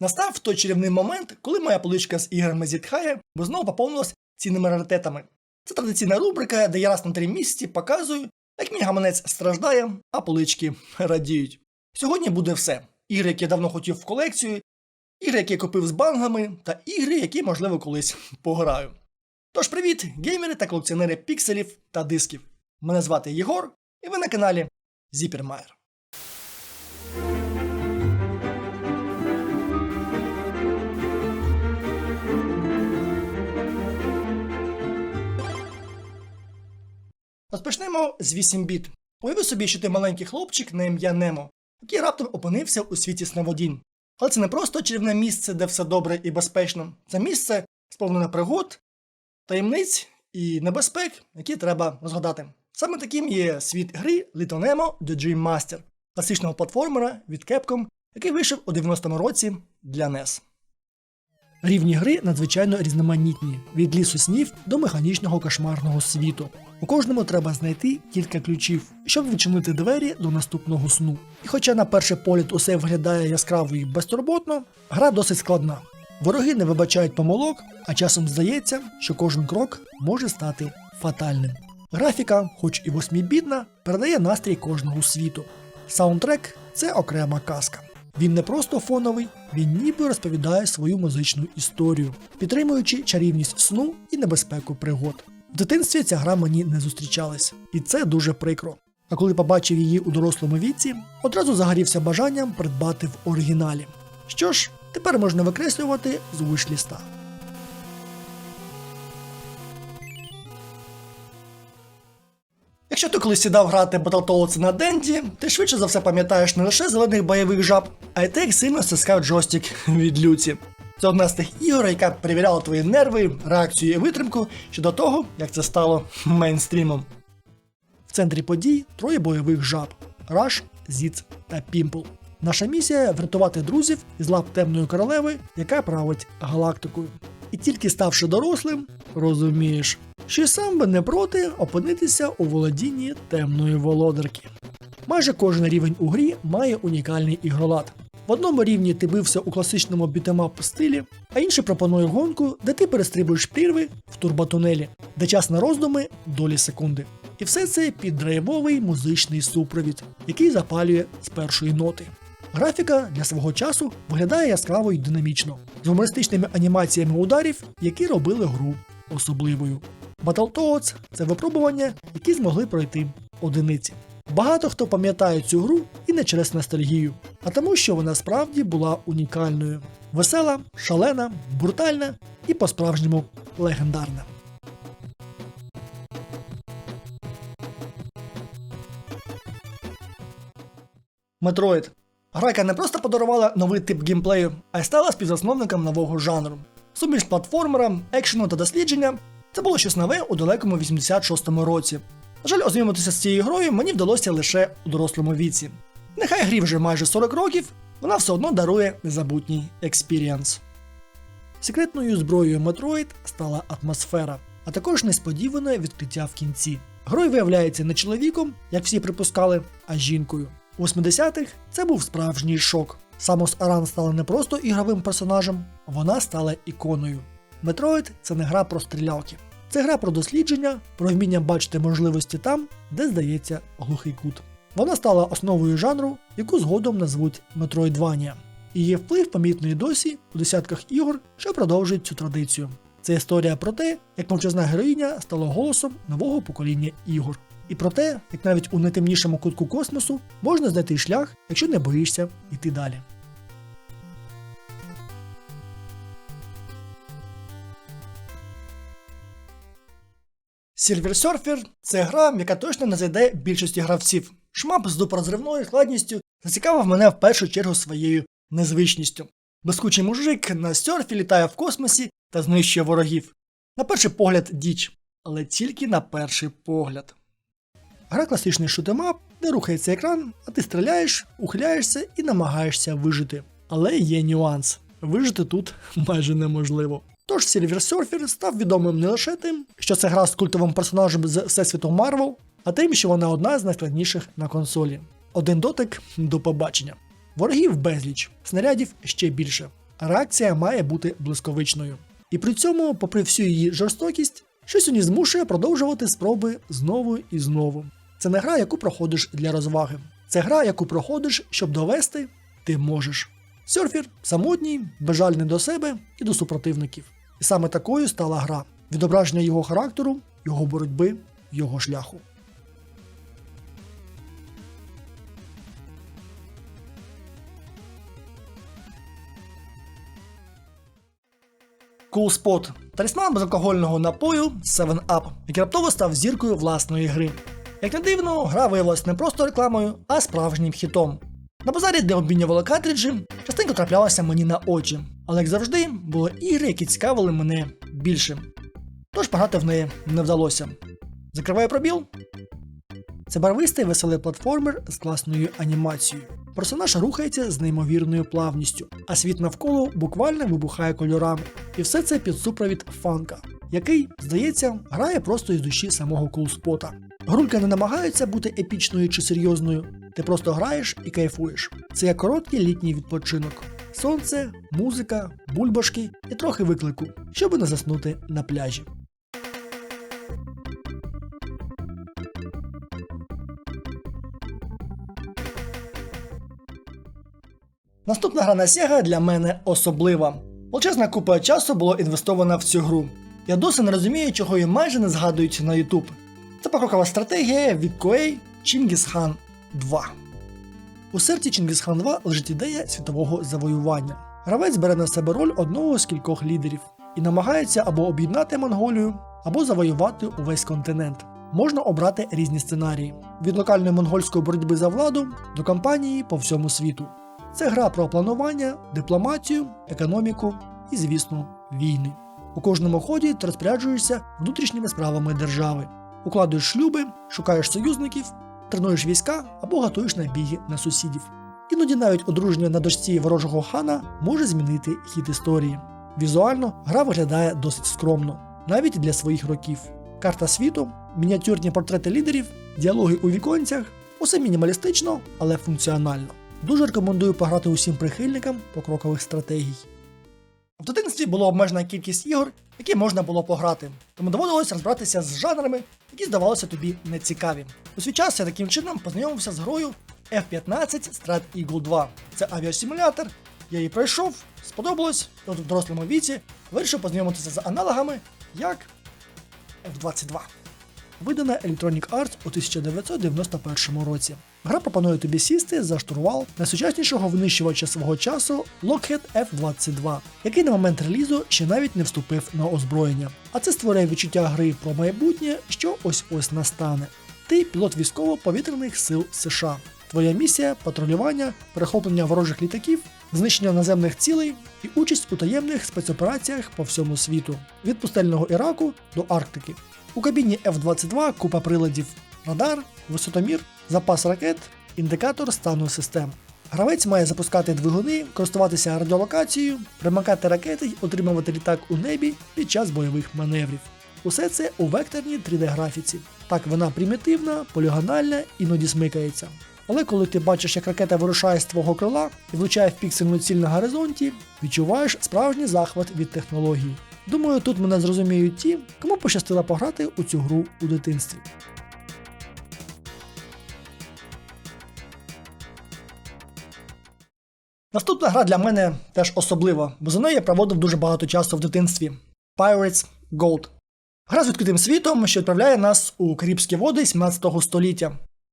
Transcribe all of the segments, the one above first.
Настав той чарівний момент, коли моя поличка з іграми зітхає, бо знову поповнилась цінними раритетами. Це традиційна рубрика, де я раз на три місяці показую, як мій гаманець страждає, а полички радіють. Сьогодні буде все: ігри, які я давно хотів в колекцію, ігри, які я купив з бангами, та ігри, які, можливо, колись пограю. Тож привіт, геймери та колекціонери пікселів та дисків. Мене звати Єгор, і ви на каналі Зіпермайер. Розпочнемо з 8 біт. Уяви собі, що ти маленький хлопчик на ім'я Немо, який раптом опинився у світі сновидінь. Але це не просто чарівне місце, де все добре і безпечно. Це місце сповнене пригод, таємниць і небезпек, які треба розгадати. Саме таким є світ гри Little Nemo The Dream Master, класичного платформера від Capcom, який вийшов у 90-му році для NES. Рівні гри надзвичайно різноманітні від лісу снів до механічного кошмарного світу. У кожному треба знайти кілька ключів, щоб відчинити двері до наступного сну. І хоча на перший погляд усе виглядає яскраво і безтурботно, гра досить складна. Вороги не вибачають помилок, а часом здається, що кожен крок може стати фатальним. Графіка, хоч і восьмібітна, передає настрій кожного світу. Саундтрек це окрема казка. Він не просто фоновий, він ніби розповідає свою музичну історію, підтримуючи чарівність сну і небезпеку пригод. В дитинстві ця гра мені не зустрічалась, і це дуже прикро. А коли побачив її у дорослому віці, одразу загорівся бажанням придбати в оригіналі. Що ж, тепер можна викреслювати з вишліста. Якщо ти колись сідав грати Battletoads на Денді, ти швидше за все пам'ятаєш не лише зелених бойових жаб, а й те, як сильно стискав джойстик від люці. Це одна з тих ігор, яка перевіряла твої нерви, реакцію і витримку щодо того, як це стало мейнстрімом. В центрі подій троє бойових жаб: Раш, Зіц та Пімпл. Наша місія врятувати друзів із лап темної королеви, яка править галактикою. І тільки ставши дорослим, розумієш, що й сам би не проти опинитися у володінні темної володарки. Майже кожен рівень у грі має унікальний ігролад. В одному рівні ти бився у класичному бітемап стилі, а інший пропонує гонку, де ти перестрибуєш прірви в турботунелі, де час на роздуми долі секунди. І все це під драйвовий музичний супровід, який запалює з першої ноти. Графіка для свого часу виглядає яскраво і динамічно, з гумористичними анімаціями ударів, які робили гру особливою. Battletoads – це випробування, які змогли пройти одиниці. Багато хто пам'ятає цю гру і не через ностальгію, а тому, що вона справді була унікальною. Весела, шалена, брутальна і по-справжньому легендарна. Метроїд. Гра, яка не просто подарувала новий тип геймплею, а й стала співзасновником нового жанру. Суміш платформера, екшену та дослідження це було щось нове у далекому 86-му році. На жаль, ознайомитися з цією грою мені вдалося лише у дорослому віці. Нехай грі вже майже 40 років, вона все одно дарує незабутній експіріанс. Секретною зброєю Metroid стала атмосфера, а також несподіване відкриття в кінці. Герой виявляється не чоловіком, як всі припускали, а жінкою. У 80-х це був справжній шок. Самос Аран стала не просто ігровим персонажем, вона стала іконою. Metroid – це не гра про стрілялки. Це гра про дослідження, про вміння бачити можливості там, де здається глухий кут. Вона стала основою жанру, яку згодом назвуть Metroidvania. Її вплив помітний досі у десятках ігор, що продовжують цю традицію. Це історія про те, як мовчазна героїня стала голосом нового покоління ігор. І про те, як навіть у найтемнішому кутку космосу можна знайти шлях, якщо не боїшся йти далі. Silver Surfer – це гра, яка точно не зайде більшості гравців. Шмап з дупрозривною складністю зацікавив мене в першу чергу своєю незвичністю. Блискучий мужик на серфі літає в космосі та знищує ворогів. На перший погляд діч, але тільки на перший погляд. Гра класичний шутемап, де рухається екран, а ти стріляєш, ухиляєшся і намагаєшся вижити. Але є нюанс. Вижити тут майже неможливо. Тож Silver Surfer став відомим не лише тим, що це гра з культовим персонажем з Всесвіту Марвел, а тим, що вона одна з найскладніших на консолі. Один дотик до побачення. Ворогів безліч, снарядів ще більше. реакція має бути блискавичною. І при цьому, попри всю її жорстокість, щось у ній змушує продовжувати спроби знову і знову. Це не гра, яку проходиш для розваги. Це гра, яку проходиш, щоб довести ти можеш. Серфер самотній, безжальний до себе і до супротивників. І саме такою стала гра відображення його характеру, його боротьби, його шляху. Cool Spot – талісман безалкогольного напою 7-Up, який раптово став зіркою власної гри. Як не дивно, гра виявилась не просто рекламою, а справжнім хітом. На базарі, де обмінювали картриджі, частенько траплялася мені на очі, але як завжди, були ігри, які цікавили мене більше. Тож пограти в неї не вдалося. Закриваю пробіл. Це барвистий веселий платформер з класною анімацією. Персонаж рухається з неймовірною плавністю, а світ навколо буквально вибухає кольорами. І все це під супровід фанка, який, здається, грає просто із душі самого кулспота. Грулька не намагається бути епічною чи серйозною, ти просто граєш і кайфуєш. Це як короткий літній відпочинок. Сонце, музика, бульбашки і трохи виклику, щоб не заснути на пляжі. Наступна гра на Sega для мене особлива. Величезна купа часу було інвестована в цю гру. Я досі не розумію, чого її майже не згадують на YouTube. Це покрокова стратегія від Koei Khan 2. У серці Chingis Khan 2 лежить ідея світового завоювання. Гравець бере на себе роль одного з кількох лідерів і намагається або об'єднати Монголію, або завоювати увесь континент. Можна обрати різні сценарії: від локальної монгольської боротьби за владу до кампанії по всьому світу. Це гра про планування, дипломатію, економіку і, звісно, війни. У кожному ході ти розпоряджуєшся внутрішніми справами держави, укладуєш шлюби, шукаєш союзників, тренуєш війська або готуєш набіги на сусідів. Іноді навіть одруження на дочці ворожого хана може змінити хід історії. Візуально гра виглядає досить скромно, навіть для своїх років. Карта світу, мініатюрні портрети лідерів, діалоги у віконцях усе мінімалістично, але функціонально. Дуже рекомендую пограти усім прихильникам покрокових стратегій. В дитинстві була обмежена кількість ігор, які можна було пограти, тому доводилось розбиратися з жанрами, які здавалися тобі нецікаві. У свій час я таким чином познайомився з грою F-15 Strat Eagle 2. Це авіасимулятор, я її пройшов, сподобалось, от в дорослому віці вирішив познайомитися з аналогами як F-22. Видана Electronic Arts у 1991 році. Гра пропонує тобі сісти за штурвал найсучаснішого винищувача свого часу Lockheed F-22, який на момент релізу ще навіть не вступив на озброєння. А це створює відчуття гри про майбутнє, що ось ось настане. Ти пілот військово-повітряних сил США. Твоя місія патрулювання, перехоплення ворожих літаків, знищення наземних цілей і участь у таємних спецопераціях по всьому світу від пустельного Іраку до Арктики. У кабіні F-22 купа приладів, радар, висотомір, запас ракет, індикатор стану систем. Гравець має запускати двигуни, користуватися радіолокацією, примикати ракети й отримувати літак у небі під час бойових маневрів. Усе це у векторній 3D-графіці. Так вона примітивна, полігональна, іноді смикається. Але коли ти бачиш, як ракета вирушає з твого крила і влучає в піксельну ціль на горизонті, відчуваєш справжній захват від технології. Думаю, тут мене зрозуміють ті, кому пощастило пограти у цю гру у дитинстві. Наступна гра для мене теж особлива, бо за нею я проводив дуже багато часу в дитинстві. Pirates Gold. Гра з відкритим світом, що відправляє нас у Карибські води 17 століття.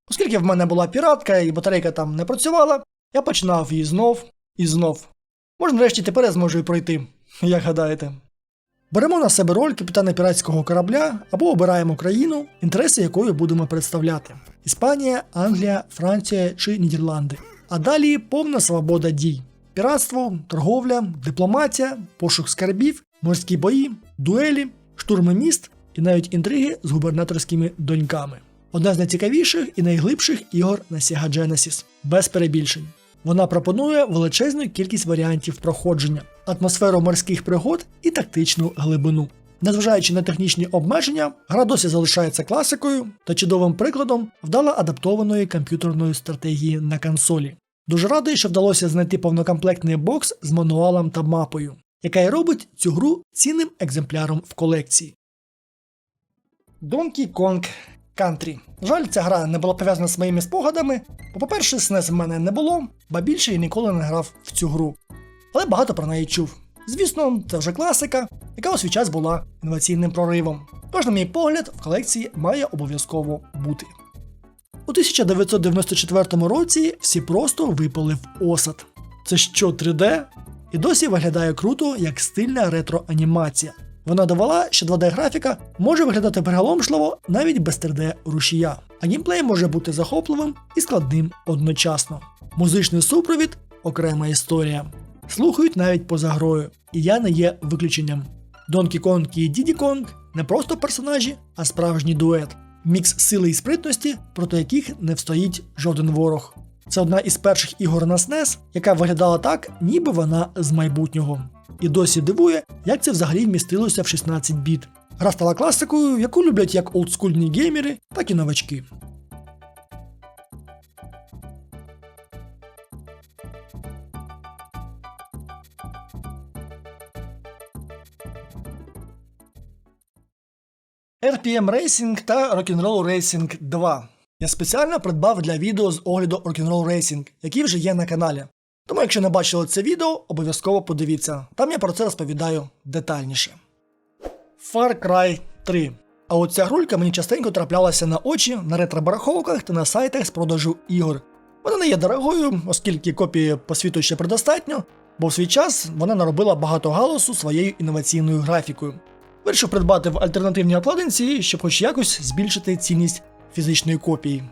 Оскільки в мене була піратка і батарейка там не працювала, я починав її знов і знов. Може, нарешті тепер я зможу і пройти, як гадаєте. Беремо на себе роль капітана піратського корабля або обираємо країну, інтереси якої будемо представляти: Іспанія, Англія, Франція чи Нідерланди. А далі повна свобода дій: піратство, торговля, дипломатія, пошук скарбів, морські бої, дуелі, штурми міст і навіть інтриги з губернаторськими доньками. Одна з найцікавіших і найглибших ігор на Sega Genesis, без перебільшень. Вона пропонує величезну кількість варіантів проходження, атмосферу морських пригод і тактичну глибину. Незважаючи на технічні обмеження, гра досі залишається класикою та чудовим прикладом вдало адаптованої комп'ютерної стратегії на консолі. Дуже радий, що вдалося знайти повнокомплектний бокс з мануалом та мапою, яка й робить цю гру цінним екземпляром в колекції. Donkey Kong Country. Жаль, ця гра не була пов'язана з моїми спогадами, бо, по-перше, SNES в мене не було, ба більше я ніколи не грав в цю гру. Але багато про неї чув. Звісно, це вже класика, яка у свій час була інноваційним проривом. Тож, на мій погляд, в колекції має обов'язково бути. У 1994 році всі просто випали в осад. Це що 3D? І досі виглядає круто як стильна ретро-анімація. Вона довела, що 2D-графіка може виглядати приголомшливо навіть без 3D-рушія, а геймплей може бути захопливим і складним одночасно. Музичний супровід окрема історія. Слухають навіть поза грою, і я не є виключенням. Donkey Kong і Diddy Kong не просто персонажі, а справжній дует. Мікс сили і спритності, проти яких не встоїть жоден ворог. Це одна із перших ігор на SNES, яка виглядала так, ніби вона з майбутнього. І досі дивує, як це взагалі вмістилося в 16 біт. Гра стала класикою, яку люблять як олдскульні геймери, так і новачки. RPM Racing та Rock'n'Roll Racing 2. Я спеціально придбав для відео з огляду Rock'n'Roll Racing, який вже є на каналі. Тому, якщо не бачили це відео, обов'язково подивіться. Там я про це розповідаю детальніше. Far Cry 3. А от ця грулька мені частенько траплялася на очі на ретро-бараховках та на сайтах з продажу ігор. Вона не є дорогою, оскільки копії по світу ще предостатньо, бо в свій час вона наробила багато галасу своєю інноваційною графікою. Вирішив придбати в альтернативній обкладинці, щоб хоч якось збільшити цінність фізичної копії.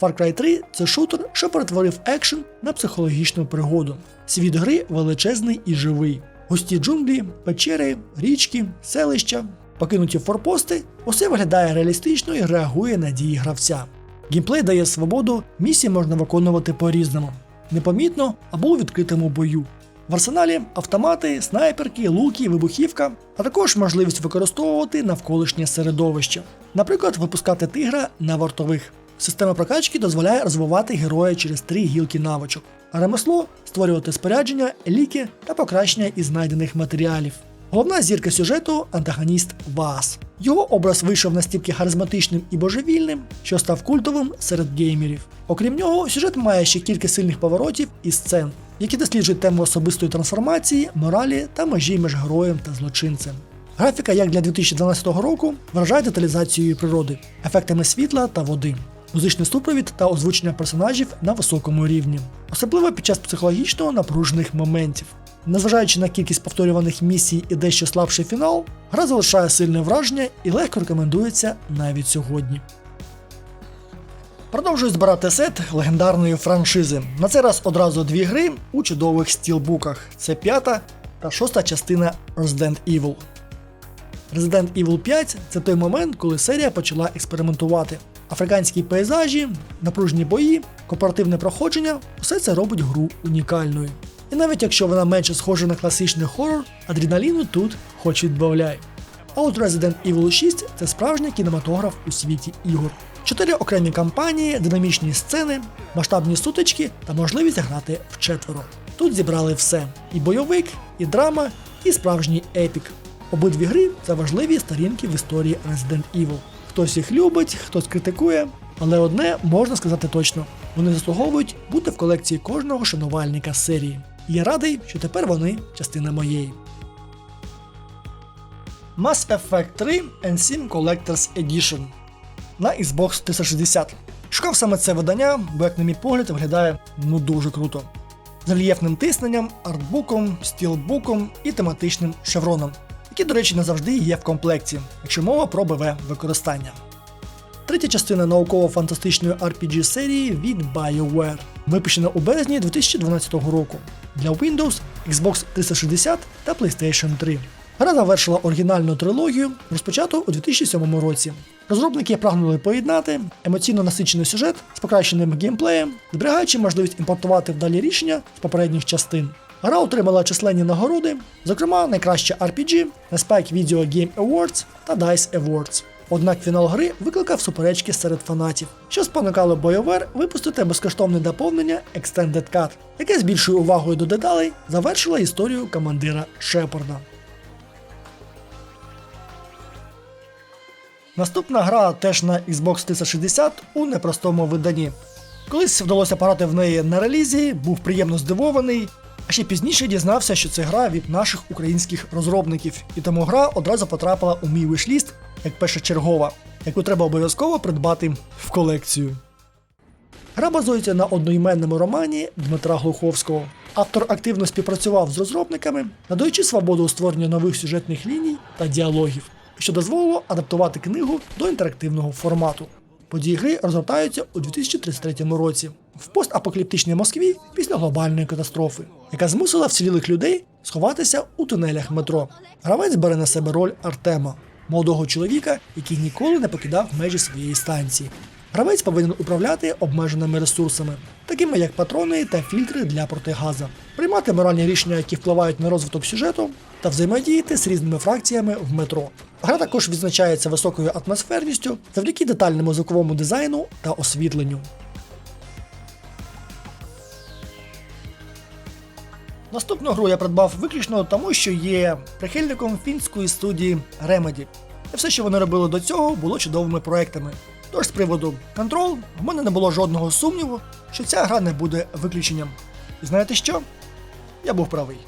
Far Cry 3 це шутер, що перетворив екшен на психологічну пригоду. Світ гри величезний і живий. Густі джунглі, печери, річки, селища, покинуті форпости усе виглядає реалістично і реагує на дії гравця. Геймплей дає свободу, місії можна виконувати по-різному, непомітно або у відкритому бою. В арсеналі автомати, снайперки, луки, вибухівка, а також можливість використовувати навколишнє середовище, наприклад, випускати тигра на вартових. Система прокачки дозволяє розвивати героя через три гілки навичок, а ремесло створювати спорядження, ліки та покращення із знайдених матеріалів. Головна зірка сюжету антагоніст Вас. Його образ вийшов настільки харизматичним і божевільним, що став культовим серед геймерів. Окрім нього, сюжет має ще кілька сильних поворотів і сцен, які досліджують тему особистої трансформації, моралі та межі між героєм та злочинцем. Графіка, як для 2012 року, вражає деталізацією природи, ефектами світла та води, музичний супровід та озвучення персонажів на високому рівні, особливо під час психологічно напружених моментів. Незважаючи на кількість повторюваних місій і дещо слабший фінал, гра залишає сильне враження і легко рекомендується навіть сьогодні. Продовжую збирати сет легендарної франшизи. На цей раз одразу дві гри у чудових стілбуках. Це п'ята та шоста частина Resident Evil. Resident Evil 5 це той момент, коли серія почала експериментувати. Африканські пейзажі, напружені бої, кооперативне проходження усе це робить гру унікальною. І навіть якщо вона менше схожа на класичний хорор, адреналіну тут хоч відбавляй. А от Resident Evil 6 це справжній кінематограф у світі ігор. Чотири окремі кампанії, динамічні сцени, масштабні сутички та можливість грати вчетверо. Тут зібрали все: і бойовик, і драма, і справжній епік. Обидві гри це важливі сторінки в історії Resident Evil. Хтось їх любить, хтось критикує, але одне можна сказати точно: вони заслуговують бути в колекції кожного шанувальника серії. І я радий, що тепер вони частина моєї. Mass Effect 3 N7 Collector's Edition на Xbox 360. Шукав саме це видання, бо, як на мій погляд, виглядає ну дуже круто. З рельєфним тисненням, артбуком, стілбуком і тематичним шевроном, які, до речі, не завжди є в комплекті, якщо мова про БВ використання. Третя частина науково-фантастичної RPG серії від BioWare, випущена у березні 2012 року для Windows, Xbox 360 та PlayStation 3. Гра завершила оригінальну трилогію, розпочату у 2007 році. Розробники прагнули поєднати емоційно насичений сюжет з покращеним геймплеєм, зберігаючи можливість імпортувати вдалі рішення з попередніх частин. Гра отримала численні нагороди, зокрема найкраще RPG на Spike Video Game Awards та DICE Awards. Однак фінал гри викликав суперечки серед фанатів, що спонукало BioWare випустити безкоштовне доповнення Extended Cut, яке з більшою увагою до деталей завершило історію командира Шепарда. Наступна гра теж на Xbox 360 у непростому виданні. Колись вдалося пограти в неї на релізі, був приємно здивований, а ще пізніше дізнався, що це гра від наших українських розробників, і тому гра одразу потрапила у мій вишліст як першочергова, яку треба обов'язково придбати в колекцію. Гра базується на одноіменному романі Дмитра Глуховського. Автор активно співпрацював з розробниками, надаючи свободу у створенні нових сюжетних ліній та діалогів, що дозволило адаптувати книгу до інтерактивного формату. Події гри розгортаються у 2033 році в постапокаліптичній Москві після глобальної катастрофи, яка змусила вцілілих людей сховатися у тунелях метро. Гравець бере на себе роль Артема, молодого чоловіка, який ніколи не покидав межі своєї станції. Гравець повинен управляти обмеженими ресурсами, такими як патрони та фільтри для протигаза, приймати моральні рішення, які впливають на розвиток сюжету, та взаємодіяти з різними фракціями в метро. Гра також відзначається високою атмосферністю завдяки детальному звуковому дизайну та освітленню. Наступну гру я придбав виключно тому, що є прихильником фінської студії Remedy. І все, що вони робили до цього, було чудовими проектами. Тож з приводу Control в мене не було жодного сумніву, що ця гра не буде виключенням. І знаєте що? Я був правий.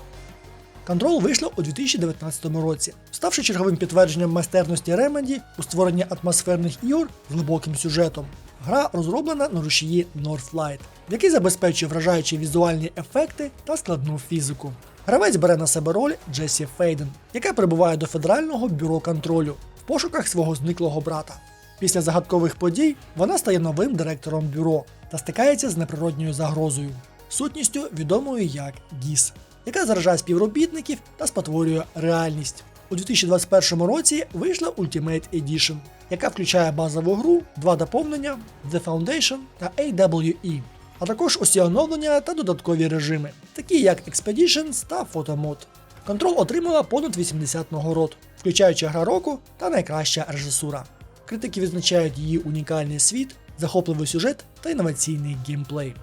Control вийшло у 2019 році, ставши черговим підтвердженням майстерності Remedy у створенні атмосферних ігор з глибоким сюжетом. Гра розроблена на рушії Northlight, який забезпечує вражаючі візуальні ефекти та складну фізику. Гравець бере на себе роль Джесі Фейден, яка прибуває до федерального бюро контролю в пошуках свого зниклого брата. Після загадкових подій вона стає новим директором бюро та стикається з неприродньою загрозою, сутністю відомою як Гіс, яка заражає співробітників та спотворює реальність. У 2021 році вийшла Ultimate Edition, яка включає базову гру, два доповнення The Foundation та AWE, а також усі оновлення та додаткові режими, такі як Expeditions та Photo Mode. Control отримала понад 80 нагород, включаючи гра року та найкраща режисура. Критики відзначають її унікальний світ, захопливий сюжет та інноваційний геймплей.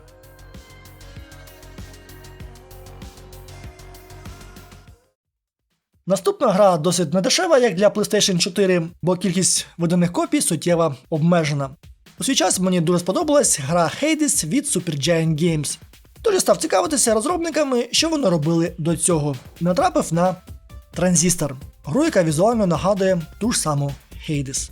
Наступна гра досить недешева, як для PlayStation 4, бо кількість виданих копій суттєво обмежена. У свій час мені дуже сподобалась гра Hades від Supergiant Games. Тож став цікавитися розробниками, що вони робили до цього, натрапив на Transistor, гру, яка візуально нагадує ту ж саму Hades.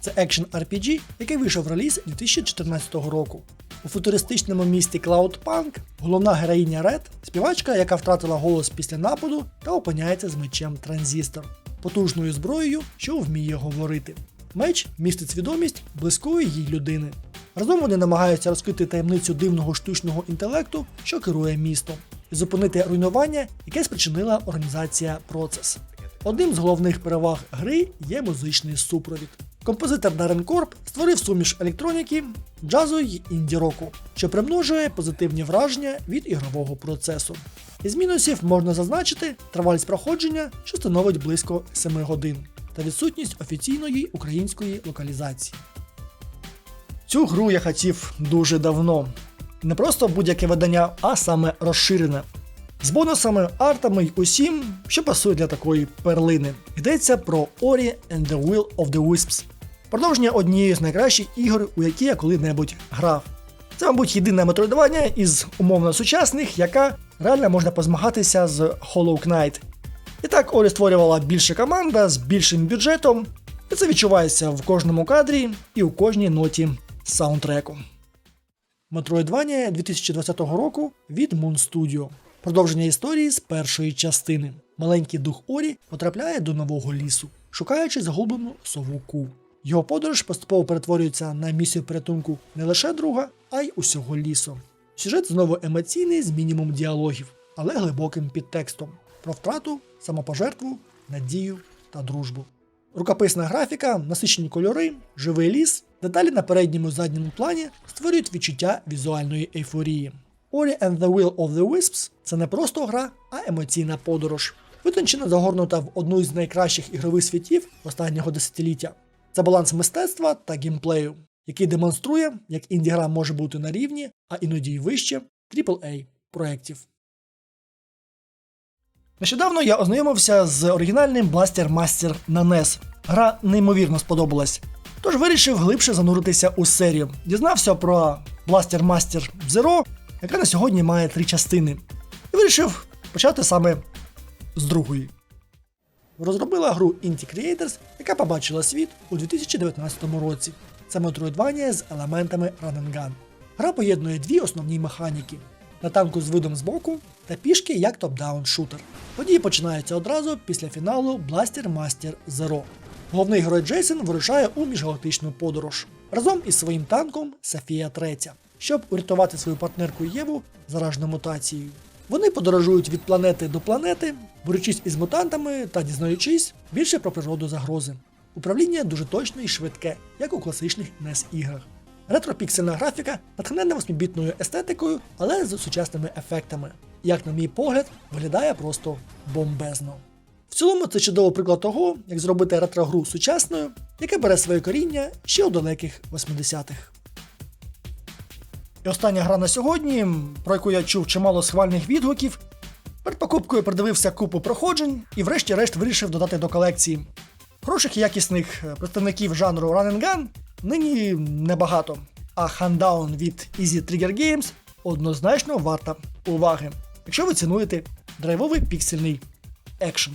Це екшен RPG, який вийшов в реліз 2014 року. У футуристичному місті Cloudpunk головна героїня Ред, співачка, яка втратила голос після нападу та опиняється з мечем Транзистор, потужною зброєю, що вміє говорити. Меч містить свідомість близької їй людини. Разом вони намагаються розкрити таємницю дивного штучного інтелекту, що керує містом, і зупинити руйнування, яке спричинила організація Процес. Одним з головних переваг гри є музичний супровід. Композитор Дарен Корп створив суміш електроніки, джазу й інді-року, що примножує позитивні враження від ігрового процесу. Із мінусів можна зазначити тривалість проходження, що становить близько 7 годин, та відсутність офіційної української локалізації. Цю гру я хотів дуже давно. Не просто будь-яке видання, а саме розширене. З бонусами, артами й усім, що пасує для такої перлини. Йдеться про Ori and the Will of the Wisps. Продовження однієї з найкращих ігор, у які я коли-небудь грав. Це, мабуть, єдине метроїдування із умовно сучасних, яка реально можна позмагатися з Hollow Knight. І так, Орі створювала більша команда з більшим бюджетом, і це відчувається в кожному кадрі і у кожній ноті саундтреку. Metroidvania 2020 року від Moon Studio. Продовження історії з першої частини. Маленький дух Орі потрапляє до нового лісу, шукаючи загублену сову Ку. Його подорож поступово перетворюється на місію порятунку не лише друга, а й усього лісу. Сюжет знову емоційний з мінімум діалогів, але глибоким підтекстом про втрату, самопожертву, надію та дружбу. Рукописна графіка, насичені кольори, живий ліс, деталі на передньому задньому плані створюють відчуття візуальної ейфорії. Ori and the Will of the Wisps це не просто гра, а емоційна подорож, витончено загорнута в одну із найкращих ігрових світів останнього десятиліття. Це баланс мистецтва та геймплею, який демонструє, як інді-гра може бути на рівні, а іноді й вище AAA проєктів. Нещодавно я ознайомився з оригінальним Blaster Master на NES. Гра неймовірно сподобалась. Тож вирішив глибше зануритися у серію. Дізнався про Blaster Master Zero, яка на сьогодні має три частини. І вирішив почати саме з другої. Розробила гру Inti Creators, яка побачила світ у 2019 році. Це Metroidvania з елементами Run and Gun. Гра поєднує дві основні механіки: на танку з видом збоку та пішки як топ-даун шутер. Події починаються одразу після фіналу Blaster Master Zero. Головний герой Джейсон вирушає у міжгалактичну подорож разом із своїм танком Софія Третя, щоб урятувати свою партнерку Єву заражену мутацією. Вони подорожують від планети до планети, борючись із мутантами та дізнаючись більше про природу загрози. Управління дуже точне і швидке, як у класичних NES іграх. Ретропіксельна графіка натхнена восьмібітною естетикою, але з сучасними ефектами. Як, на мій погляд, виглядає просто бомбезно. В цілому це чудовий приклад того, як зробити ретро-гру сучасною, яка бере своє коріння ще у далеких 80-х. І остання гра на сьогодні, про яку я чув чимало схвальних відгуків. Покупкою придивився купу проходжень і врешті-решт вирішив додати до колекції. Хороших і якісних е, представників жанру Run and Gun нині небагато, а хандаун від Easy Trigger Games однозначно варта уваги, якщо ви цінуєте драйвовий піксельний екшен.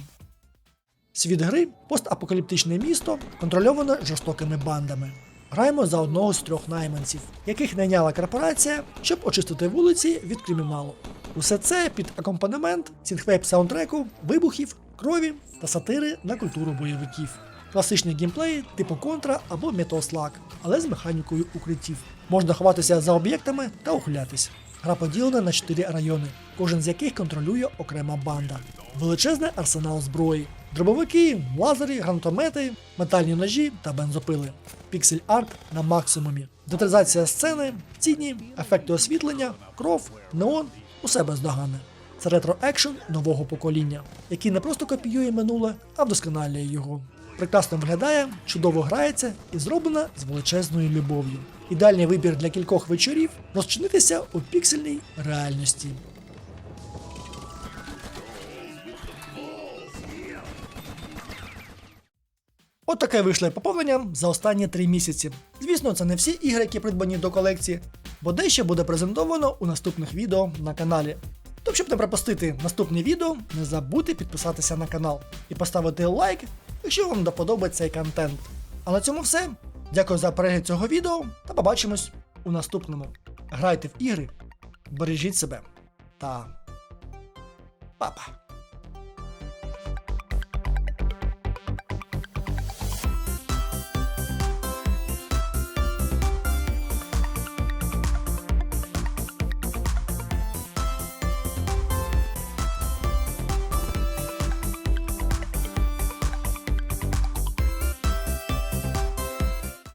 Світ гри постапокаліптичне місто контрольовано жорстокими бандами. Граємо за одного з трьох найманців, яких найняла корпорація, щоб очистити вулиці від криміналу. Усе це під акомпанемент сінхвейп саундтреку, вибухів, крові та сатири на культуру бойовиків. Класичний геймплей типу контра або Metal але з механікою укриттів. Можна ховатися за об'єктами та ухилятись. Гра поділена на 4 райони, кожен з яких контролює окрема банда. Величезний арсенал зброї, дробовики, лазери, гранатомети, метальні ножі та бензопили. Піксель арт на максимумі. Деталізація сцени, тіні, ефекти освітлення, кров, неон усе бездоганне. Це ретро-екшн нового покоління, який не просто копіює минуле, а вдосконалює його. Прекрасно виглядає, чудово грається і зроблена з величезною любов'ю. Ідеальний вибір для кількох вечорів розчинитися у піксельній реальності. От таке вийшло поповнення за останні три місяці. Звісно, це не всі ігри, які придбані до колекції, бо дещо буде презентовано у наступних відео на каналі. Тож, щоб не пропустити наступні відео, не забудьте підписатися на канал і поставити лайк, якщо вам доподобається цей контент. А на цьому все. Дякую за перегляд цього відео та побачимось у наступному. Грайте в ігри, бережіть себе та папа.